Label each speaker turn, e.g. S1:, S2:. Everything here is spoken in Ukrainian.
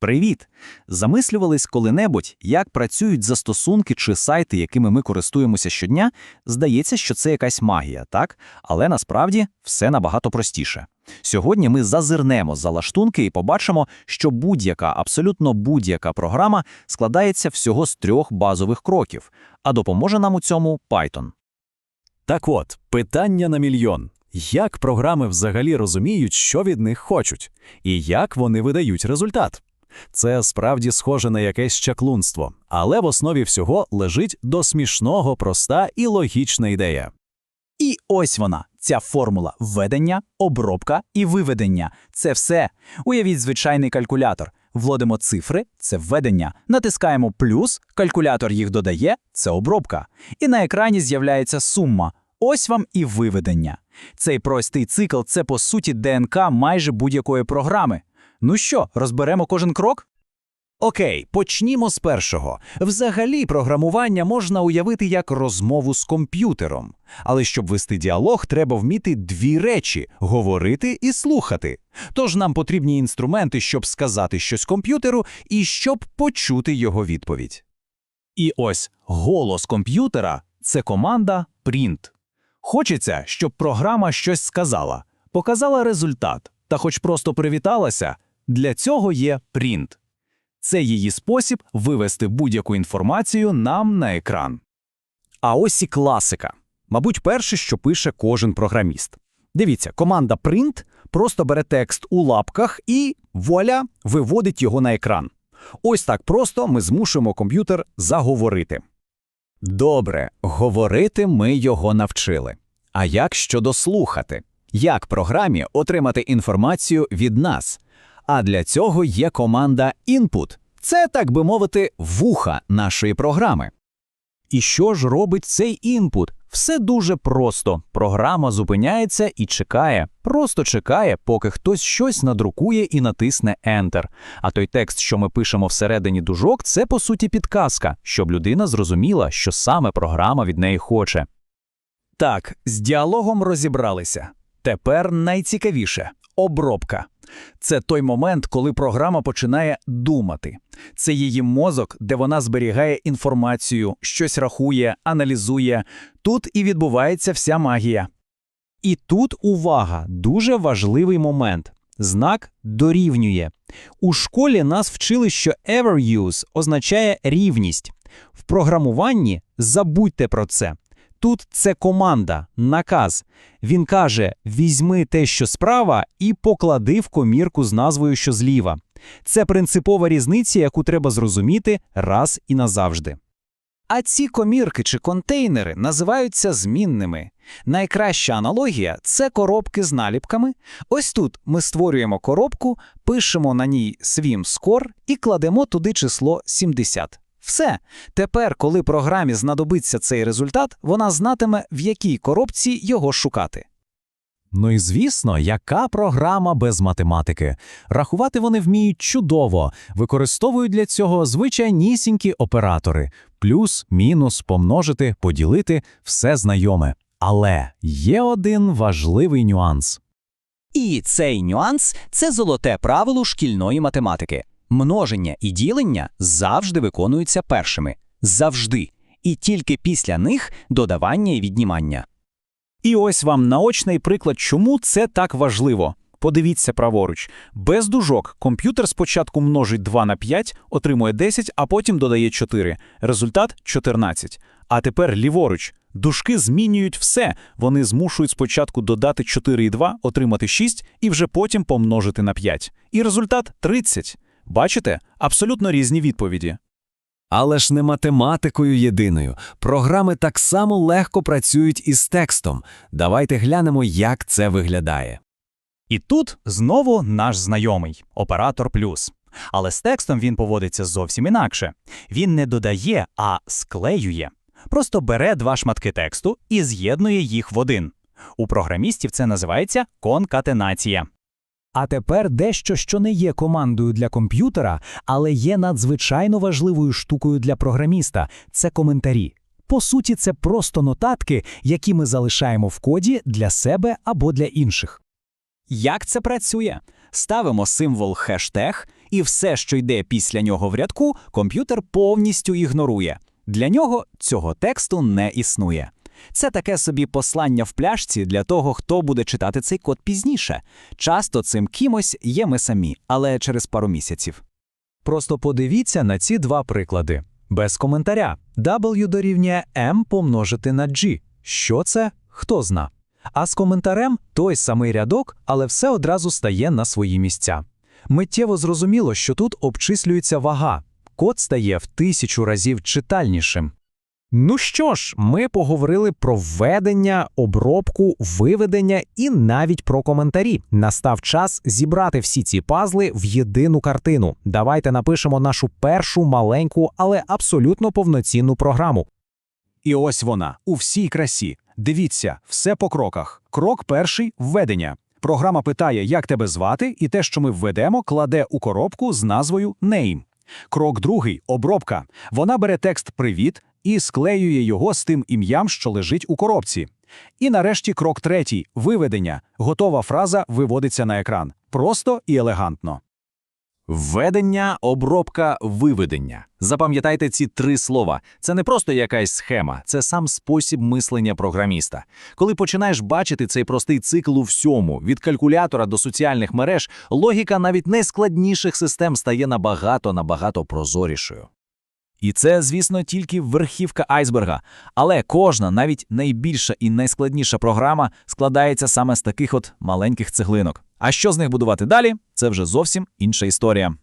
S1: Привіт! Замислювались коли-небудь, як працюють застосунки чи сайти, якими ми користуємося щодня? Здається, що це якась магія, так? Але насправді все набагато простіше. Сьогодні ми зазирнемо за лаштунки і побачимо, що будь-яка, абсолютно будь-яка програма складається всього з трьох базових кроків, а допоможе нам у цьому Python.
S2: Так от, питання на мільйон. Як програми взагалі розуміють, що від них хочуть, і як вони видають результат? Це справді схоже на якесь чаклунство, але в основі всього лежить до смішного проста і логічна ідея.
S3: І ось вона, ця формула введення, обробка і виведення. Це все. Уявіть звичайний калькулятор. Вводимо цифри це введення, натискаємо плюс, калькулятор їх додає це обробка. І на екрані з'являється сума. Ось вам і виведення. Цей простий цикл це по суті ДНК майже будь-якої програми. Ну що, розберемо кожен крок?
S2: Окей, почнімо з першого. Взагалі, програмування можна уявити як розмову з комп'ютером. Але щоб вести діалог, треба вміти дві речі говорити і слухати. Тож нам потрібні інструменти, щоб сказати щось комп'ютеру і щоб почути його відповідь.
S1: І ось голос комп'ютера це команда print. Хочеться, щоб програма щось сказала, показала результат, та хоч просто привіталася, для цього є print. Це її спосіб вивести будь-яку інформацію нам на екран.
S2: А ось і класика. Мабуть, перше, що пише кожен програміст. Дивіться, команда print просто бере текст у лапках і вуаля, виводить його на екран. Ось так просто ми змушуємо комп'ютер заговорити. Добре, говорити ми його навчили. А як щодо слухати? Як програмі отримати інформацію від нас? А для цього є команда input. Це, так би мовити, вуха нашої програми. І що ж робить цей інпут? Все дуже просто. Програма зупиняється і чекає, просто чекає, поки хтось щось надрукує і натисне Enter. А той текст, що ми пишемо всередині дужок, це по суті підказка, щоб людина зрозуміла, що саме програма від неї хоче.
S3: Так, з діалогом розібралися. Тепер найцікавіше обробка. Це той момент, коли програма починає думати. Це її мозок, де вона зберігає інформацію, щось рахує, аналізує. Тут і відбувається вся магія. І тут увага, дуже важливий момент. Знак дорівнює. У школі нас вчили, що ever-use означає рівність. В програмуванні забудьте про це. Тут це команда, наказ. Він каже: візьми те, що справа, і поклади в комірку з назвою, що зліва. Це принципова різниця, яку треба зрозуміти раз і назавжди. А ці комірки чи контейнери називаються змінними. Найкраща аналогія це коробки з наліпками. Ось тут ми створюємо коробку, пишемо на ній свім скор і кладемо туди число 70. Все. Тепер, коли програмі знадобиться цей результат, вона знатиме, в якій коробці його шукати.
S2: Ну і звісно, яка програма без математики? Рахувати вони вміють чудово, використовують для цього звичайнісінькі оператори: плюс, мінус, помножити, поділити все знайоме. Але є один важливий нюанс.
S4: І цей нюанс це золоте правило шкільної математики. Множення і ділення завжди виконуються першими. Завжди. І тільки після них додавання і віднімання.
S3: І ось вам наочний приклад, чому це так важливо. Подивіться праворуч. Без дужок комп'ютер спочатку множить 2 на 5, отримує 10, а потім додає 4. Результат 14. А тепер ліворуч. Дужки змінюють все. Вони змушують спочатку додати 4 і 2, отримати 6, і вже потім помножити на 5. І результат 30. Бачите? Абсолютно різні відповіді.
S2: Але ж не математикою єдиною. Програми так само легко працюють із текстом. Давайте глянемо, як це виглядає.
S3: І тут знову наш знайомий оператор плюс. Але з текстом він поводиться зовсім інакше. Він не додає, а склеює. Просто бере два шматки тексту і з'єднує їх в один. У програмістів це називається конкатенація. А тепер дещо, що не є командою для комп'ютера, але є надзвичайно важливою штукою для програміста це коментарі. По суті, це просто нотатки, які ми залишаємо в коді для себе або для інших. Як це працює? Ставимо символ хештег
S4: І все, що йде після нього в рядку, комп'ютер повністю ігнорує. Для нього цього тексту не існує. Це таке собі послання в пляшці для того, хто буде читати цей код пізніше. Часто цим кимось є ми самі, але через пару місяців.
S3: Просто подивіться на ці два приклади. Без коментаря. W дорівнює M помножити на G. Що це? Хто зна. А з коментарем той самий рядок, але все одразу стає на свої місця. Миттєво зрозуміло, що тут обчислюється вага. Код стає в тисячу разів читальнішим.
S2: Ну що ж, ми поговорили про введення, обробку, виведення і навіть про коментарі. Настав час зібрати всі ці пазли в єдину картину. Давайте напишемо нашу першу маленьку, але абсолютно повноцінну програму.
S1: І ось вона, у всій красі. Дивіться, все по кроках. Крок перший – введення. Програма питає, як тебе звати, і те, що ми введемо, кладе у коробку з назвою Name. Крок другий – обробка. Вона бере текст «Привіт» і склеює його з тим ім'ям, що лежить у коробці. І нарешті крок третій – виведення. Готова фраза виводиться на екран. Просто і елегантно.
S5: Введення, обробка, виведення. Запам'ятайте ці три слова. Це не просто якась схема, це сам спосіб мислення програміста. Коли починаєш бачити цей простий цикл у всьому, від калькулятора до соціальних мереж, логіка навіть найскладніших систем стає набагато набагато прозорішою.
S3: І це, звісно, тільки верхівка айсберга. Але кожна, навіть найбільша і найскладніша програма складається саме з таких от маленьких цеглинок. А що з них будувати далі? Це вже зовсім інша історія.